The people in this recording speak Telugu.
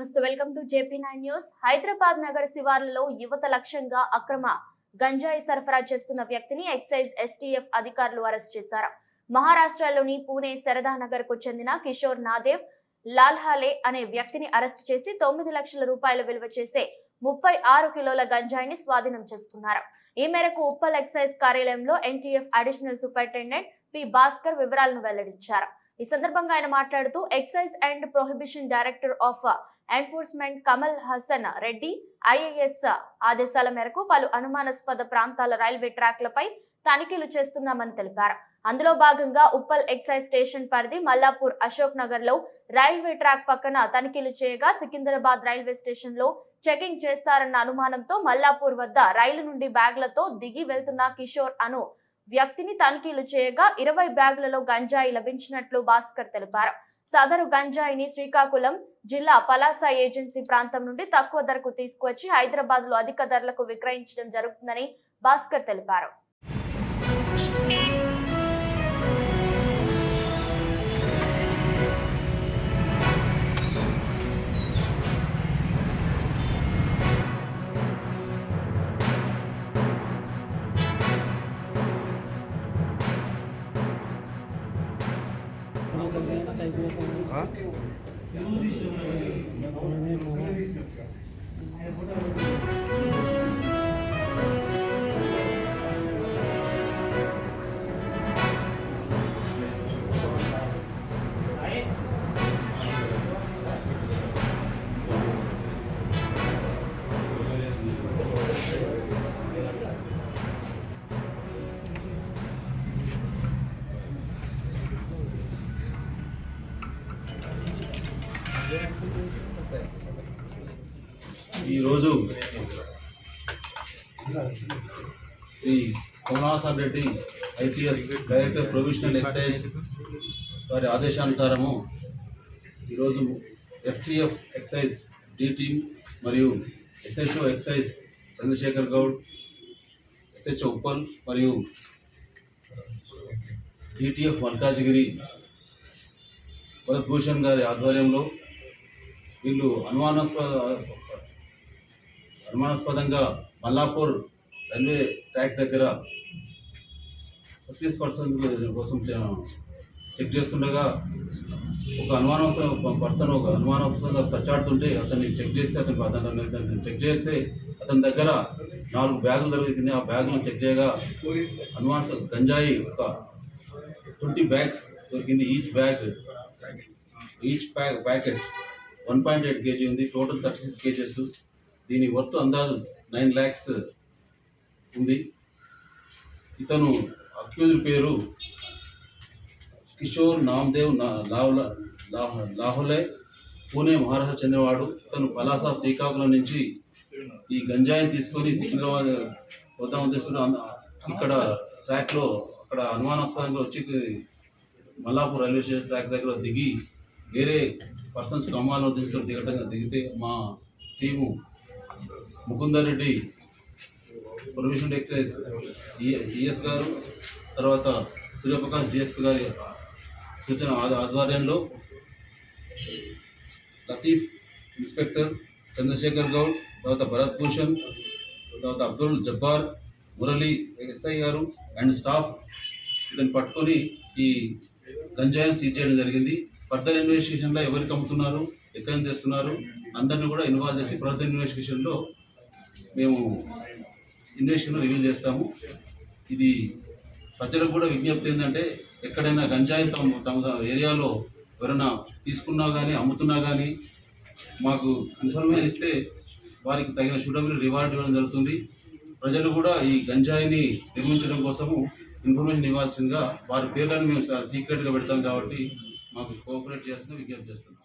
Namaste welcome to JP nine news. Hyderabad నగర శివార్లలో యువత లక్ష్యంగా అక్రమ గంజాయి సరఫరా చేస్తున్న వ్యక్తిని ఎక్సైజ్ ఎస్టీఎఫ్ అధికారులు అరెస్ట్ చేశారు. మహారాష్ట్రలోని పూణే శరదానగర్కు చెందిన కిషోర్ నాదేవ్ లాల్హాలే అనే వ్యక్తిని అరెస్ట్ చేసి తొమ్మిది లక్షల రూపాయల విలువ చేసే ముప్పై ఆరు కిలోల గంజాయిని స్వాధీనం చేసుకున్నారు. ఈ మేరకు ఉప్పల్ ఎక్సైజ్ కార్యాలయంలో NTF additional superintendent P Bhaskar వివరాలను వెల్లడించారు. ఈ సందర్భంగా ఆయన మాట్లాడుతూ excise and prohibition director of enforcement Kamal Hasan Reddy IAS ఆదేశాల మేరకు పలు అనుమానాస్పద ప్రాంతాల రైల్వే ట్రాక్లపై తనిఖీలు చేస్తున్నామని తెలిపారు. అందులో భాగంగా ఉప్పల్ ఎక్సైజ్ స్టేషన్ పరిధి మల్లాపూర్ అశోక్ నగర్లో రైల్వే ట్రాక్ పక్కన తనిఖీలు చేయగా సికింద్రాబాద్ రైల్వే స్టేషన్లో చెకింగ్ చేస్తారన్న అనుమానంతో మల్లాపూర్ వద్ద రైలు నుండి బ్యాగ్లతో దిగి వెళ్తున్న కిషోర్ అను వ్యక్తిని తనిఖీలు చేయగా ఇరవై బ్యాగులలో గంజాయి లభించినట్లు భాస్కర్ తెలిపారు. సదరు గంజాయిని శ్రీకాకుళం జిల్లా పలాస ఏజెన్సీ ప్రాంతం నుండి తక్కువ ధరకు తీసుకువచ్చి హైదరాబాద్లో అధిక ధరలకు విక్రయించడం జరుగుతుందని భాస్కర్ తెలిపారు. मैंने ఈరోజు Shri Kamalasan Reddy IPS director provisional excise వారి ఆదేశానుసారము ఈరోజు ఎస్టీఎఫ్ ఎక్సైజ్ డి టీమ్ మరియు SHO excise Chandrasekhar Goud SHO Uppal మరియు డిటిఎఫ్ మల్కాజ్గిరి భరత్ భూషణ్ గారి ఆధ్వర్యంలో వీళ్ళు అనుమానాస్పద అనుమానాస్పదంగా మల్లాపూర్ రైల్వే ట్రాక్ దగ్గర సస్పీస్ పర్సన్ కోసం చెక్ చేస్తుండగా ఒక అనుమానాస్పద పర్సన్ ఒక అనుమానాస్పదంగా తచ్చాడుతుంటే అతన్ని చెక్ చేస్తే అతను అతను చెక్ చేస్తే అతని దగ్గర నాలుగు బ్యాగులు దొరికింది ఆ బ్యాగులను చెక్ చేయగా అనుమాన గంజాయి ఒక ట్వంటీ బ్యాగ్స్ దొరికింది. Each bag each pack packet one point eight KG ఉంది. టోటల్ థర్టీ సిక్స్ కేజెస్ దీని వర్త్ అందాజు నైన్ ల్యాక్స్ ఉంది. ఇతను అక్యూజ్ పేరు కిషోర్ నామ్దేవ్ నా- లావ్ల లాహ్- లాహులే పూణే మహారాష్ట్ర చెందినవాడు. ఇతను పలాస శ్రీకాకుళం నుంచి ఈ గంజాయిని తీసుకొని సికింద్రాబాద్ వద్దాం ఉద్దేశంలో ఇక్కడ ట్రాక్లో అక్కడ అనుమానాస్పదంగా వచ్చి మల్లాపూర్ రైల్వే స్టేషన్ ట్రాక్ దగ్గర దిగి వేరే పర్సన్స్ అమ్మాలని ఉద్దేశంతో దిగటంగా దిగితే మా team Mukunder Reddy provision excise ES గారు తర్వాత సూర్యప్రకాష్ డిఎస్పీ గారి సూచన ఆధ్వర్యంలో లతీఫ్ ఇన్స్పెక్టర్ చంద్రశేఖర్ గౌడ్ తర్వాత భరత్ భూషణ్ తర్వాత అబ్దుల్ జబ్బార్ మురళి ఎస్ఐ గారు అండ్ స్టాఫ్ ఇతను పట్టుకొని ఈ గంజాయిని సీజ్ చేయడం జరిగింది. ఫర్దర్ ఇన్వెస్టిగేషన్లో ఎవరికి అమ్ముతున్నారు ఎక్కడి నుంచి తెస్తున్నారు అందరిని కూడా ఇన్వాల్వ్ చేసి ఫర్దర్ ఇన్వెస్టిగేషన్లో మేము ఇన్వెస్టిగేషన్ రివీల్ చేస్తాము. ఇది ప్రజలకు కూడా విజ్ఞప్తి ఏంటంటే ఎక్కడైనా గంజాయి తమ తమ ఏరియాలో ఎవరైనా తీసుకున్నా కానీ అమ్ముతున్నా కానీ మాకు ఇన్ఫర్మేషన్ ఇస్తే వారికి తగిన సూటబుల్ రివార్డ్ ఇవ్వడం జరుగుతుంది. ప్రజలు కూడా ఈ గంజాయిని నిర్మించడం కోసము ఇన్ఫర్మేషన్ ఇవ్వాల్సిందిగా వారి పేర్లను మేము సీక్రెట్గా పెడతాం కాబట్టి మాకు కోఆపరేట్ చేయాల్సిన విజ్ఞప్తి చేస్తున్నాం.